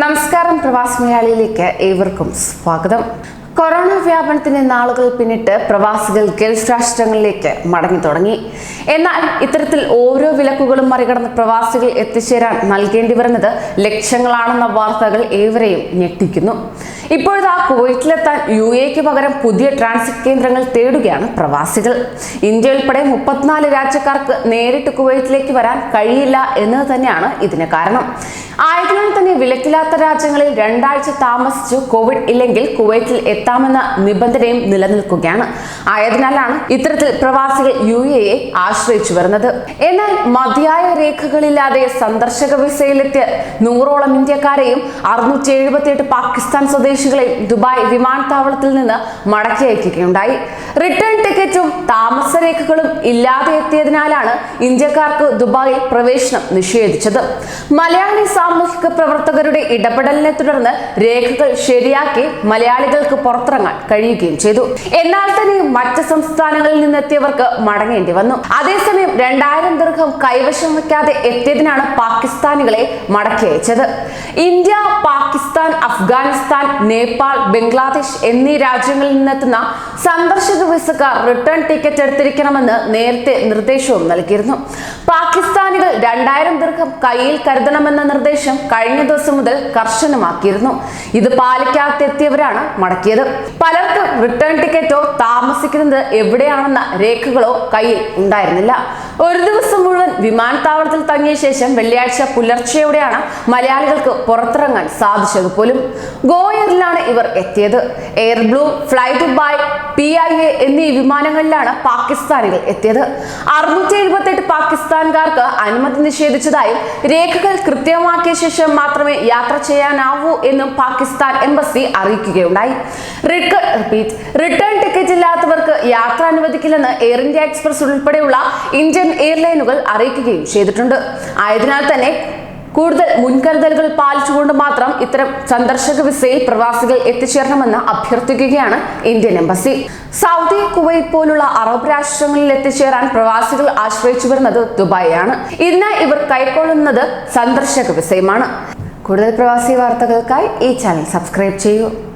നമസ്കാരം പ്രവാസി മലയാളിയിലേക്ക് ഏവർക്കും സ്വാഗതം. കൊറോണ വ്യാപനത്തിന് നാളുകൾ പിന്നിട്ട് പ്രവാസികൾ ഗൾഫ് രാഷ്ട്രങ്ങളിലേക്ക് മടങ്ങി തുടങ്ങി. എന്നാൽ ഇത്തരത്തിൽ ഓരോ വിലക്കുകളും മറികടന്ന് പ്രവാസികൾ എത്തിച്ചേരാൻ നൽകേണ്ടി വരുന്നത് ലക്ഷങ്ങളാണെന്ന വാർത്തകൾ ഏവരെയും ഞെട്ടിക്കുന്നു. ഇപ്പോഴത്തെ ആ കുവൈറ്റിലെത്താൻ യു എക്ക് പകരം പുതിയ ട്രാൻസിറ്റ് കേന്ദ്രങ്ങൾ തേടുകയാണ് പ്രവാസികൾ. ഇന്ത്യ ഉൾപ്പെടെ മുപ്പത്തിനാല് രാജ്യക്കാർക്ക് നേരിട്ട് കുവൈറ്റിലേക്ക് വരാൻ കഴിയില്ല എന്നത് തന്നെയാണ് ഇതിന് കാരണം. ആയതിനാൽ തന്നെ വിലക്കില്ലാത്ത രാജ്യങ്ങളിൽ രണ്ടാഴ്ച താമസിച്ചു കോവിഡ് ഇല്ലെങ്കിൽ കുവൈറ്റിൽ എത്താമെന്ന നിബന്ധനയും നിലനിൽക്കുകയാണ്. ആയതിനാലാണ് ഇത്തരത്തിൽ പ്രവാസികൾ യു എയെ ആശ്രയിച്ചു വരുന്നത്. എന്നാൽ മതിയായ രേഖകളില്ലാതെ സന്ദർശക വിസയിലെത്തിയ നൂറോളം ഇന്ത്യക്കാരെയും അറുന്നൂറ്റി എഴുപത്തിയെട്ട് പാകിസ്ഥാൻ സ്വദേശികളെയും ദുബായ് വിമാനത്താവളത്തിൽ നിന്ന് മടക്കി അയക്കുകയുണ്ടായി. റിട്ടേൺ ടിക്കറ്റും താമസരേഖകളും ഇല്ലാതെ എത്തിയതിനാലാണ് ഇന്ത്യക്കാർക്ക് ദുബായിൽ പ്രവേശനം നിഷേധിച്ചത്. മലയാളി സാമൂഹിക പ്രവർത്തകരുടെ ഇടപെടലിനെ തുടർന്ന് രേഖകൾ ശരിയാക്കി മലയാളികൾക്ക് പുറത്തിറങ്ങാൻ കഴിയുകയും ചെയ്തു. എന്നാൽ തന്നെ മറ്റ് സംസ്ഥാനങ്ങളിൽ നിന്നെത്തിയവർക്ക് മടങ്ങേണ്ടി വന്നു. അതേസമയം രണ്ടായിരം ദീർഘം കൈവശം വയ്ക്കാതെ എത്തിയതിനാണ് പാകിസ്ഥാനികളെ മടക്കി അയച്ചത്. ഇന്ത്യ പാകിസ്ഥാൻ അഫ്ഗാനിസ്ഥാൻ നേപ്പാൾ ബംഗ്ലാദേശ് എന്നീ രാജ്യങ്ങളിൽ നിന്നെത്തുന്ന സന്ദർശക വിസക്കാർ റിട്ടേൺ ടിക്കറ്റ് എടുത്തിരിക്കണമെന്ന് നേരത്തെ നിർദ്ദേശവും നൽകിയിരുന്നു. പാകിസ്ഥാനികൾ രണ്ടായിരം ദീർഘം കയ്യിൽ കരുതണമെന്ന നിർദ്ദേശം കഴിഞ്ഞ ദിവസം മുതൽ കർശനമാക്കിയിരുന്നു. ഇത് പാലിക്കാത്തെത്തിയവരാണ് മടക്കിയത്. പലർക്കും റിട്ടേൺ ടിക്കറ്റോ താമസിക്കുന്നത് എവിടെയാണെന്ന രേഖകളോ കയ്യിൽ ഉണ്ടായിരുന്നില്ല. ഒരു ദിവസം മുഴുവൻ വിമാനത്താവളത്തിൽ തങ്ങിയ ശേഷം വെള്ളിയാഴ്ച പുലർച്ചെയോടെയാണ് മലയാളികൾക്ക് പുറത്തിറങ്ങാൻ സാധിച്ചത് പോലും. ഗോ എയറിലാണ് ഇവർ എത്തിയത്. Air blue fly Dubai P I A എന്നീ വിമാനങ്ങളിലാണ് പാകിസ്ഥാനികൾ എത്തിയത്. അറുന്നൂറ്റി എഴുപത്തെട്ട് പാകിസ്ഥാൻകാർക്ക് അനുമതി നിഷേധിച്ചതായും രേഖകൾ കൃത്യമാക്കിയ ശേഷം മാത്രമേ യാത്ര ചെയ്യാനാവൂ എന്നും പാകിസ്ഥാൻ എംബസി അറിയിക്കുകയുണ്ടായി. റിപ്പീറ്റ് റിട്ടേൺ ടിക്കറ്റ് ഇല്ലാത്തവർക്ക് യാത്ര അനുവദിക്കില്ലെന്ന് എയർ ഇന്ത്യ എക്സ്പ്രസ് ഉൾപ്പെടെയുള്ള ഇന്ത്യൻ എയർലൈനുകൾ അറിയിക്കുകയും ചെയ്തിട്ടുണ്ട്. ആയതിനാൽ തന്നെ കൂടുതൽ മുൻകരുതലുകൾ പാലിച്ചുകൊണ്ട് മാത്രം ഇത്തരം സന്ദർശക വിസയിൽ പ്രവാസികൾ എത്തിച്ചേരണമെന്ന് അഭ്യർത്ഥിക്കുകയാണ് ഇന്ത്യൻ എംബസി. സൗദി കുവൈത്ത് പോലുള്ള അറബ് രാഷ്ട്രങ്ങളിൽ എത്തിച്ചേരാൻ പ്രവാസികൾ ആശ്രയിച്ചു വരുന്നത് ദുബായിയാണ് ഇന്ന് ഇവർ കൈക്കൊള്ളുന്നത് സന്ദർശക വിസയുമാണ്. കൂടുതൽ പ്രവാസി വാർത്തകൾക്കായി ഈ ചാനൽ സബ്സ്ക്രൈബ് ചെയ്യൂ.